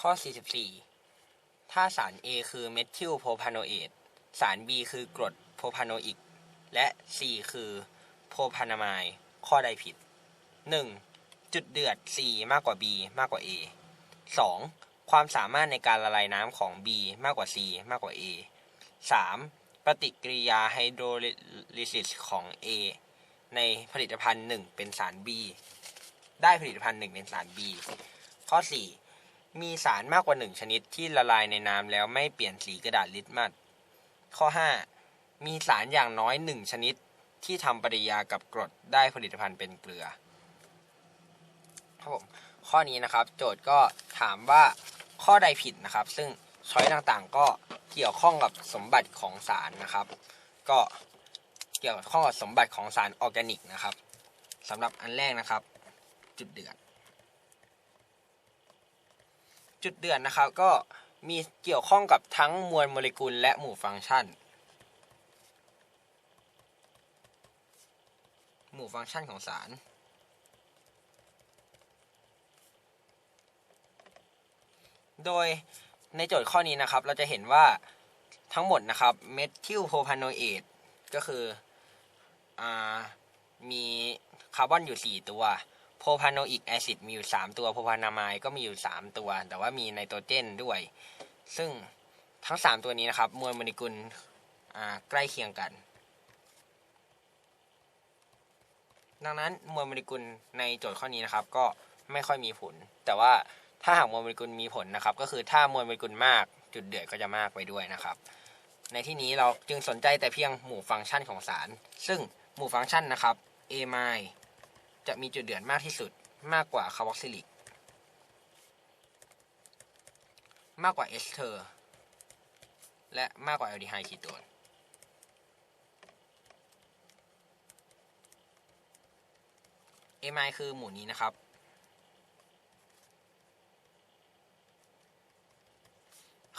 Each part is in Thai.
ข้อ 44 ถ้าสาร A คือเมทิลโพพาโนเอตสาร B คือกรดโพพาโนอิก และ C คือโพพานามายข้อใดผิด 1. จุดเดือด C มากกว่า B มากกว่า A 2. ความสามารถในการละลายน้ำของ B มากกว่า C มากกว่า A 3. ปฏิกิริยาไฮโดรลิซิสของ A ในผลิตภัณฑ์ 1 เป็นสาร B ได้ผลิตภัณฑ์ 1 เป็นสาร B ข้อ 4 มีสารมากกว่า 1 ชนิดที่ละลายในน้ำแล้วไม่เปลี่ยนสีกระดาษลิตมัสข้อ 5 มีสารอย่างน้อย 1 ชนิดที่ทำปฏิกิริยากับกรดได้ผลิตภัณฑ์เป็นเกลือครับผมข้อนี้นะครับ โจทย์ก็ถามว่าข้อใดผิดนะครับ ซึ่งช้อยต่างๆ ก็เกี่ยวข้องกับสมบัติของสารนะครับ ก็เกี่ยวข้องกับสมบัติของสารออร์แกนิกนะครับสำหรับอันแรกนะครับ จุดเดือด จุดเดือดนะครับก็มีเกี่ยวข้องกับทั้งมวลโมเลกุลและหมู่ฟังก์ชัน หมู่ฟังก์ชันของสาร โดยในโจทย์ข้อนี้นะครับ เราจะเห็นว่าทั้งหมดนะครับเมทิลโพรพาโนเอตก็คืออมีคาร์บอนอยู่ 4 ตัว โพพาโนอิกแอซิดมีอยู่ 3 ตัวโพพานามายก็มีอยู่ 3 ตัว แต่ว่ามีไนโตรเจนด้วย ซึ่งทั้ง 3 ตัวนี้นะครับ มวลโมเลกุลใกล้เคียงกัน ดังนั้นมวลโมเลกุลในโจทย์ข้อนี้นะครับ ก็ไม่ค่อยมีผล แต่ว่าถ้าหากมวลโมเลกุลมีผลนะครับ ก็คือถ้ามวลโมเลกุลมากจุดเดือดก็จะมากไปด้วยนะครับ ในที่นี้เราจึงสนใจแต่เพียงหมู่ฟังก์ชันของสาร ซึ่งหมู่ฟังก์ชันนะครับ A ไม จะมีจุดเดือดมากที่สุดมากกว่าคาร์บอกซิลิก มากกว่าเอสเทอร์ และมากกว่าแอลดีไฮด์คีโตนเอไมคือหมู่นี้นะครับ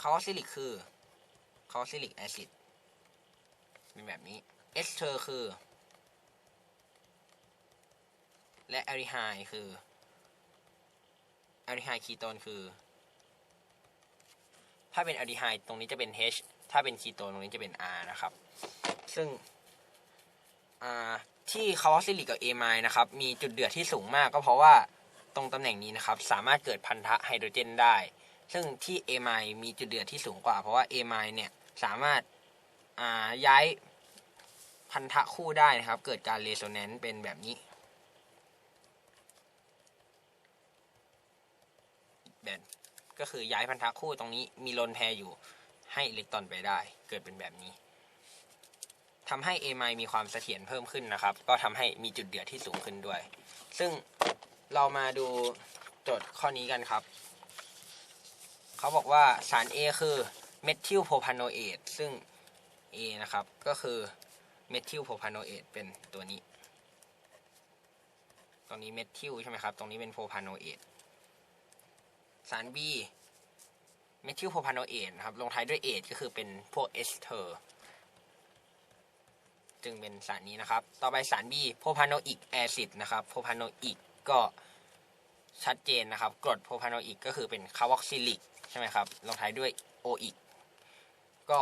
คาร์บอกซิลิกคือคาร์บอกซิลิกแอซิดเป็นแบบนี้เอสเทอร์คือ และแอลดีไฮด์คือแอลดีไฮด์คีโตนคือ ถ้าเป็นแอลดีไฮด์ตรงนี้จะเป็น H ถ้าเป็นคีโตนตรงนี้จะเป็น R นะครับ ซึ่งที่คาร์บอกซิลิกกับเอไมนะครับ มีจุดเดือดที่สูงมากก็เพราะว่าตรงตำแหน่งนี้นะครับ สามารถเกิดพันธะไฮโดรเจนได้ ซึ่งที่เอไมมีจุดเดือดที่สูงกว่า เพราะว่าเอไมเนี่ยสามารถย้ายพันธะคู่ได้นะครับ เกิดการเรโซแนนซ์เป็นแบบนี้ แบบก็คือย้ายพันธะคู่ตรงนี้มีลนแพรอยู่ให้อิเล็กตรอนไปได้ เกิดเป็นแบบนี้ทำให้เอมมีความเสถียรเพิ่มขึ้นนะครับ ก็ทำให้มีจุดเดือดที่สูงขึ้นด้วย ซึ่งเรามาดูโจทย์ข้อนี้กันครับ เขาบอกว่าสาร A คือเมทิลโพพาโนเอตซึ่ง A นะครับ ก็คือเมทิลโพพาโนเอตเป็นตัวนี้ ตรงนี้เมทิลใช่ไหมครับ ตรงนี้เป็นโพพาโนเอต สาร B เมทิลโพพานโนเอตนะครับ ลงท้ายด้วยเอทก็คือเป็นพวกเอสเทอร์ จึงเป็นสารนี้นะครับ ต่อไปสาร B โพพานโนอิกแอซิดนะครับโพพานโนอิกก็ชัดเจนนะครับ กรดโพพานโนอิกก็คือเป็นคาร์บอกซิลิกใช่ไหมครับ ลงท้ายด้วยโออิกก็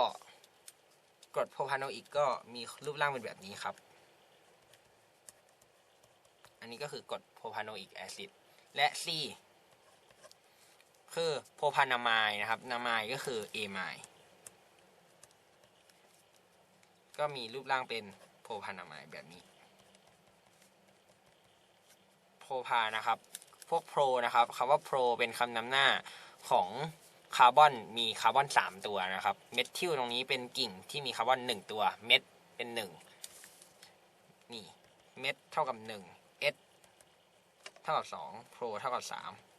กรดโพพานโนอิกก็มีรูปร่างเป็นแบบนี้ครับ อันนี้ก็คือกรดโพพานโนอิกแอซิดและ C คือโพพานามายนะครับนามายก็คือเอไมก็มีรูปร่างเป็นโพพานามายแบบนี้ โพพานะครับ พวกโพรนะครับคำว่าโพรเป็นคำนำหน้าของคาร์บอนมีคาร์บอน 3 ตัวนะครับ เมทิลตรงนี้เป็นกิ่งที่มีคาร์บอน 1 ตัว เม็ดเป็น 1 นี่ เม็ดเท่ากับ 1 S เท่ากับ 2 โพรเท่ากับ 3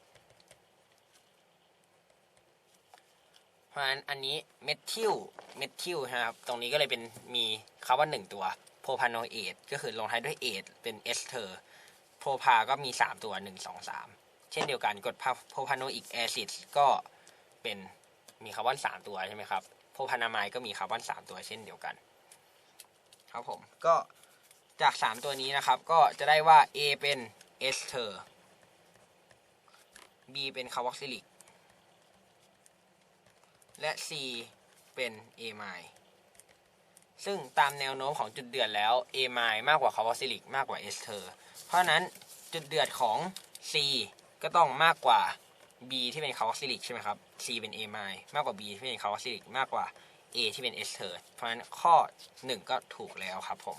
เพราะฉะนั้นอันนี้เมทิลเมทิลนะครับ ตรงนี้ก็เลยเป็นมีคาร์บอน1ตัวโพพาโนเอตก็คือลงท้ายด้วยเอทเป็นเอสเทอร์โพพาก็มี 3 ตัว 1 2 3 เช่นเดียวกันกรดโพพาโนอิกแอซิดก็เป็นมีคาร์บอน 3 ตัวใช่ไหมครับโพพานามายก็มีคาร์บอน 3 ตัวเช่นเดียวกัน ครับผมก็จาก 3 ตัวนี้นะครับ ก็จะได้ว่า A เป็นเอสเทอร์ B เป็นคาร์บอกซิลิก และ C เป็น A ไมล์ซึ่งตามแนวโน้มของจุดเดือดแล้ว A ไมล์มากกว่าคาร์บอซิลิกมากกว่าเอสเทอร์เพราะนั้นจุดเดือดของ C ก็ต้องมากกว่า B ที่เป็นคาร์บอซิลิกใช่ไหมครับ C เป็น A ไมล์มากกว่า B ที่เป็นคาร์บอซิลิกมากกว่า A ที่เป็นเอสเทอร์เพราะฉะนั้นข้อ 1 ก็ถูกแล้วครับผม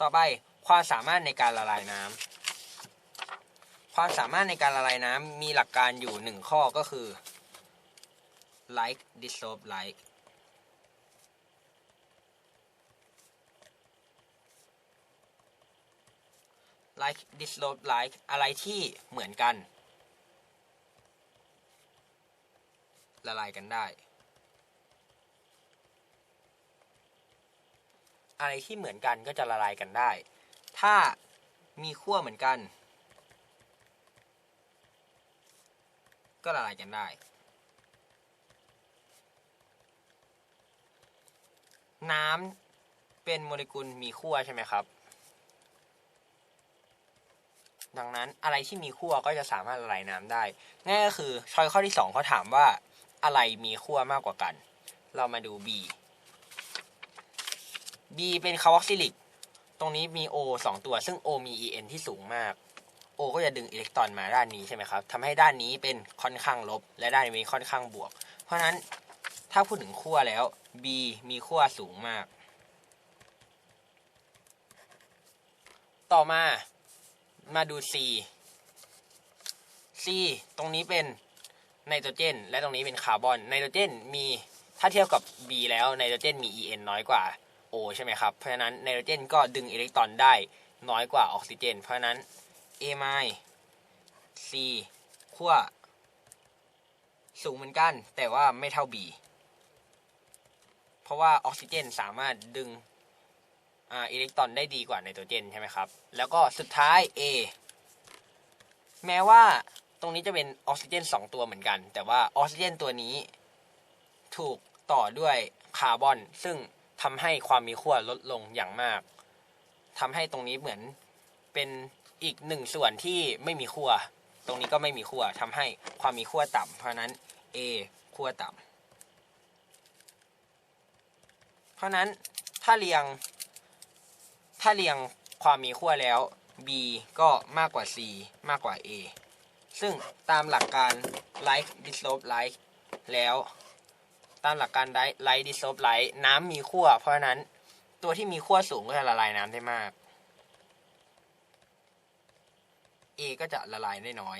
ต่อไปความสามารถในการละลายน้ำความสามารถในการละลายน้ำมีหลักการอยู่หนึ่งข้อก็คือ like dissolve like like dissolve like อะไรที่เหมือนกัน ละลายกันได้ อะไรที่เหมือนกันก็จะละลายกันได้ ถ้ามีขั้วเหมือนกัน ก็ละลายกันได้ น้ำเป็นโมเลกุลมีขั้วใช่ไหมครับ ดังนั้นอะไรที่มีขั้วก็จะสามารถละลายน้ำได้ง่ายก็คือช้อยข้อที่2เขาถามว่าอะไรมีขั้วมากกว่ากัน เรามาดู B B เป็นคาร์บอกซิลิก ตรงนี้มี O 2 ตัว ซึ่ง O มี En ที่สูงมาก O ก็จะดึงอิเล็กตรอนมาด้านนี้ใช่ไหมครับทำให้ด้านนี้เป็นค่อนข้างลบ และด้านนี้ค่อนข้างบวก เพราะฉะนั้น ถ้าพูดถึงขั้วแล้ว B มีขั้วสูงมาก ต่อมามาดู C C ตรงนี้เป็นไนโตรเจน และตรงนี้เป็นคาร์บอนไนโตรเจนมีถ้าเทียบกับ B แล้วไนโตรเจนมี En น้อยกว่า O ใช่ไหมครับ เพราะฉะนั้นไนโตรเจนก็ดึงอิเล็กตรอนได้น้อยกว่าออกซิเจน เพราะฉะนั้น A ไม C ขั้วสูงเหมือนกัน แต่ว่าไม่เท่า B ราะว่าออกซิเจนสามารถดึงอ่าอิเล็กตรอนได้ดีกว่าไนโตรเจนใช่ไหมครับ แล้วก็สุดท้าย A แม้ว่าตรงนี้จะเป็นออกซิเจน 2 ตัวเหมือนกัน แต่ว่าออกซิเจนตัวนี้ถูกต่อด้วยคาร์บอน ซึ่งทำให้ความมีขั้วลดลงอย่างมากทำให้ตรงนี้เหมือนเป็นอีกหนึ่งส่วนที่ไม่มีขั้ว ตรงนี้ก็ไม่มีขั้วทำให้ความมีขั้วต่ำเพราะฉะนั้น A ขั้วต่ำเพ ราะนั้นถ้าเรียง ถ้าเรียงความมีขั้วแล้ว B ก็มากกว่า C มากกว่า A ซึ่งตามหลักการ like dissolve like แล้วตามหลักการ like dissolve like น้ำมีขั้วเพราะนั้นตัวที่มีขั้วสูงก็จะละลายน้ำได้มาก A ก็จะละลายได้น้อย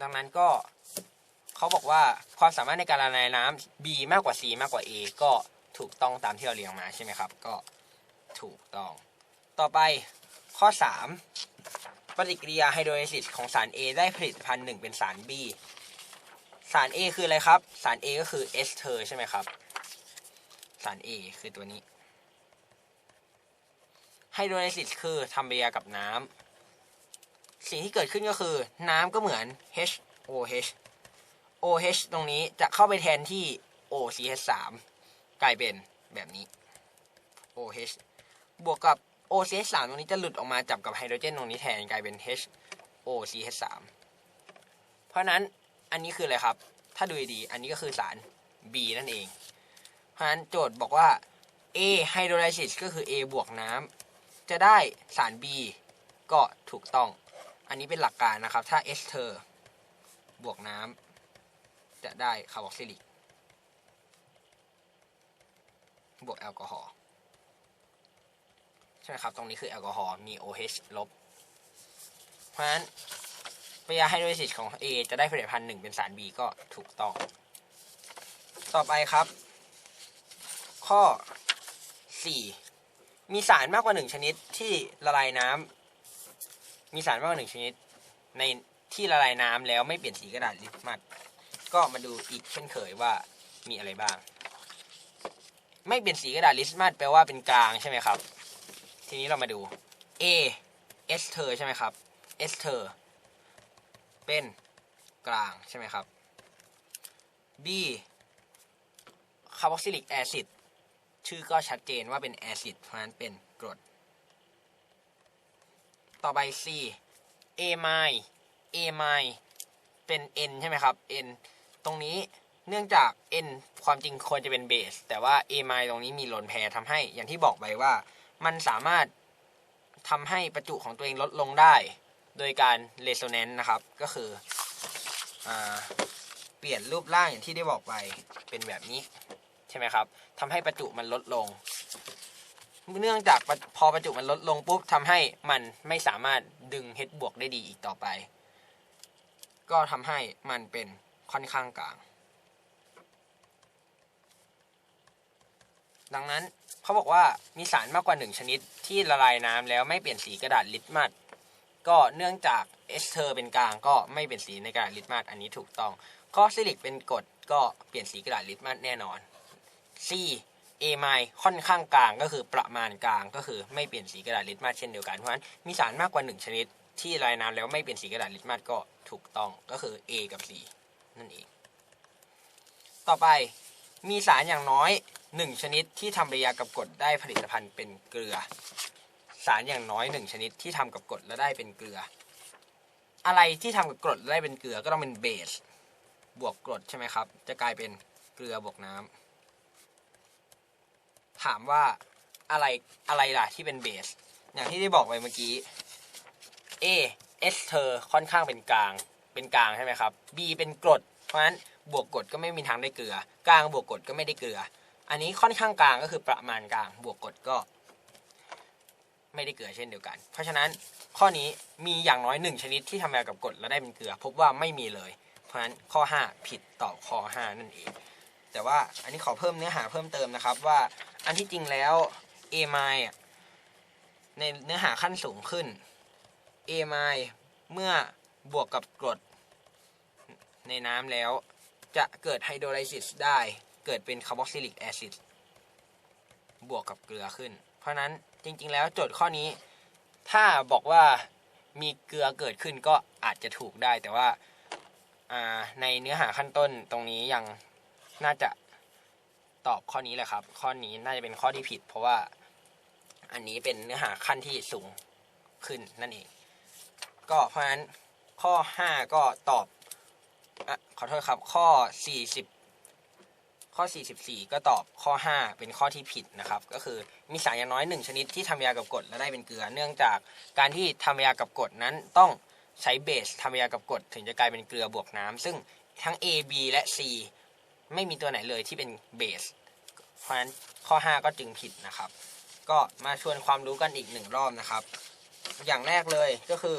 ดังนั้นก็ เขาบอกว่าความสามารถในการละลายน้ำ B มากกว่า C มากกว่า A ก็ถูกต้องตามที่เราเรียงมาใช่ไหมครับ ก็ถูกต้อง ต่อไปข้อ 3 ปฏิกิริยาไฮโดรลิซิสของสาร A ได้ผลิตภัณฑ์หนึ่งเป็นสาร B สาร A คืออะไรครับ สาร A ก็คือเอสเทอร์ใช่ไหมครับ สาร A คือตัวนี้ ไฮโดรลิซิสคือทำปฏิกิริยากับน้ำ สิ่งที่เกิดขึ้นก็คือน้ำก็เหมือน HOH OH ตรงนี้จะเข้าไปแทนที่ OCH3 กลายเป็นแบบนี้ OH บวกกับ OCH3 ตรงนี้จะหลุดออกมาจับกับไฮโดรเจนตรงนี้แทนกลายเป็น HOCH3 เพราะนั้นอันนี้คืออะไรครับ ถ้าดูดีอันนี้ก็คือสาร B นั่นเอง เพราะนั้นโจทย์บอกว่า A hydrolysis ก็คือ A บวกน้ำจะได้สาร B ก็ถูกต้อง อันนี้เป็นหลักการนะครับ ถ้าเอสเทอร์บวกน้ำ จะได้คาร์บอกซิลิกบวกแอลกอฮอล์ใช่ไหมครับ ตรงนี้คือแอลกอฮอล์มี OH ลบ เพราะฉะนั้นปฏิกิริยาไฮโดรลิซิสของ A จะได้ผลิตภัณฑ์หนึ่งเป็นสาร B ก็ถูกต้อง ต่อไปครับ ข้อ 4 มีสารมากกว่าหนึ่งชนิดที่ละลายน้ำมีสารมากกว่าหนึ่งชนิด ในที่ละลายน้ำแล้วไม่เปลี่ยนสีกระดาษลิปมัด ก็มาดูอีกเช่นเคยว่ามีอะไรบ้าง ไม่เปลี่ยนสีกระดาษลิสมัดแปลว่าเป็นกลางใช่ไหมครับ ทีนี้เรามาดู A เอสเทอใช่ไหมครับเอสเทอเป็นกลางใช่ไหมครับ B คาร์บอกซิลิกแอซิดชื่อก็ชัดเจนว่าเป็นแอซิดเพราะนั้นเป็นกรด ต่อไป C A ไม A ไมเป็น N ใช่ไหมครับ N รงนี้เนื่องจาก N ความจริงควรจะเป็นเบส แต่ว่า A ไมตรงนี้มีโลนแพรทำให้อย่างที่บอกไปว่า มันสามารถทำให้ประจุของตัวเองลดลงได้ โดยการเรโซแนนซ์นะครับ ก็คืออเปลี่ยนรูปร่างอย่างที่ได้บอกไปเป็นแบบนี้ ใช่ไหมครับทำให้ประจุมันลดลง เนื่องจากพอประจุมันลดลงปุ๊บทำให้มันไม่สามารถดึง H บวกได้ดีอีกต่อไป ก็ทำให้มันเป็น ค่อนข้างกลาง ดังนั้นเขาบอกว่ามีสารมากกว่าหนึ่งชนิดที่ละลายน้ำแล้วไม่เปลี่ยนสีกระดาษลิตมัสก็เนื่องจากเอสเทอร์เป็นกลางก็ไม่เปลี่ยนสีในกระดาษลิตมัสอันนี้ถูกต้องข้อซิลิกเป็นกรดก็เปลี่ยนสีกระดาษลิตมัสแน่นอน C เอไมค่อนข้างกลางก็คือประมาณกลางก็คือไม่เปลี่ยนสีกระดาษลิตมัสเช่นเดียวกันเพราะฉะนั้นมีสารมากกว่าหนึ่งชนิดที่ละลายน้ำแล้วไม่เปลี่ยนสีกระดาษลิตมัสก็ถูกต้องก็คือ A กับ C นั่นเอง ต่อไปมีสารอย่างน้อยหนึ่งชนิดที่ทำปฏิกิริยากับกรดได้ผลิตภัณฑ์เป็นเกลือ สารอย่างน้อยหนึ่งชนิดที่ทำกับกรดแล้วได้เป็นเกลือ อะไรที่ทำกับกรดแล้วได้เป็นเกลือก็ต้องเป็นเบสบวกกรดใช่ไหมครับ จะกลายเป็นเกลือบวกน้ำถามว่าอะไรอะไรล่ะที่เป็นเบส อย่างที่ได้บอกไปเมื่อกี้ A เอสเทอร์ค่อนข้างเป็นกลาง เป็นกลางใช่ไหมครับ B เป็นกรด เพราะฉะนั้นบวกกรดก็ไม่มีทางได้เกลือ กลางบวกกรดก็ไม่ได้เกลือ อันนี้ค่อนข้างกลางก็คือประมาณกลาง บวกกรดก็ ไม่ได้เกลือเช่นเดียวกัน เพราะฉะนั้นข้อนี้มีอย่างน้อยหนึ่งชนิดที่ทำงานกับกรดแล้วได้เป็นเกลือ พบว่าไม่มีเลย เพราะฉะนั้นข้อ 5 ผิดต่อข้อ 5 นั่นเอง แต่ว่าอันนี้ขอเพิ่มเนื้อหาเพิ่มเติมนะครับว่าอันที่จริงแล้ว A ไมอะในเนื้อหาขั้นสูงขึ้น A ไมเมื่อ บวกกับกรดในน้ำแล้ว จะเกิดไฮโดรไลซิสได้เกิดเป็นคาร์บอกซิลิกแอซิดบวกกับเกลือขึ้น เพราะนั้นจริง ๆ แล้วโจทย์ข้อนี้ ถ้าบอกว่ามีเกลือเกิดขึ้นก็อาจจะถูกได้ แต่ว่าอ่าในเนื้อหาขั้นต้นตรงนี้ยังน่าจะตอบข้อนี้แหละครับ ข้อนี้น่าจะเป็นข้อที่ผิด เพราะว่าอันนี้เป็นเนื้อหาขั้นที่สูงขึ้นนั่นเอง ก็เพราะฉะนั้น ข้อ 5 ก็ตอบอะขอโทษครับ ข้อ 40 ข้อ 44 ก็ตอบข้อ 5 เป็นข้อที่ผิดนะครับ ก็คือมีสารอย่างน้อย 1 ชนิดที่ทำยากับกรดและได้เป็นเกลือ เนื่องจากการที่ทำยากับกรดนั้นต้องใช้เบสทำยากับกรดถึงจะกลายเป็นเกลือบวกน้ำซึ่งทั้ง A B และ C ไม่มีตัวไหนเลยที่เป็นเบส เพราะฉะนั้นข้อ 5 ก็จึงผิดนะครับ ก็มาชวนความรู้กันอีกหนึ่งรอบนะครับ อย่างแรกเลยก็คือ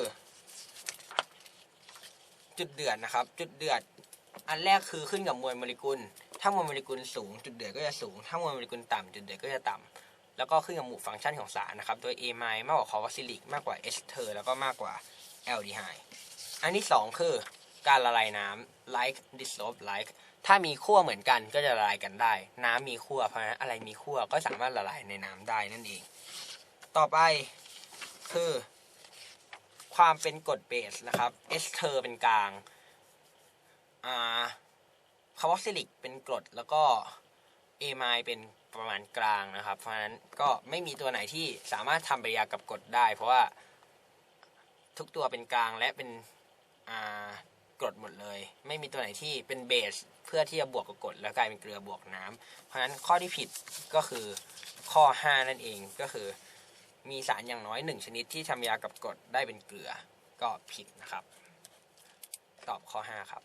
จุดเดือดนะครับ จุดเดือด อันแรกคือขึ้นกับมวลโมเลกุล ถ้ามวลโมเลกุลสูง จุดเดือดก็จะสูง ถ้ามวลโมเลกุลต่ำจุดเดือดก็จะต่ำแล้วก็ขึ้นกับหมู่ฟังก์ชันของสารนะครับ โดย A ไมมากกว่าคอร์ซิลิกมากกว่าเอสเทอร์แล้วก็มากกว่าแอลดีไฮอันที่สองคือการละลายน้ำ like dissolve like ถ้ามีขั้วเหมือนกันก็จะละลายกันได้ น้ำมีขั้วเพราะฉะนั้นอะไรมีขั้วก็สามารถละลายในน้ำได้นั่นเอง ต่อไปคือ ความเป็นกรดเบสนะครับเอสเทอร์เป็นกลางอ่าคาร์บอกซิลิกเป็นกรดแล้วก็เอไมเป็นประมาณกลางนะครับ เพราะฉะนั้นก็ไม่มีตัวไหนที่สามารถทำปฏิกิริยากับกรดได้ เพราะว่าทุกตัวเป็นกลางและเป็นกรดหมดเลย ไม่มีตัวไหนที่เป็นเบสเพื่อที่จะบวกกับกรดแล้วกลายเป็นเกลือบวกน้ำเพราะฉะนั้นข้อที่ผิดก็คือข้อ 5 นั่นเองก็คือ มีสารอย่างน้อยหนึ่งชนิดที่ทำยากับกรดได้เป็นเกลือก็ผิดนะครับ ตอบข้อ 5 ครับ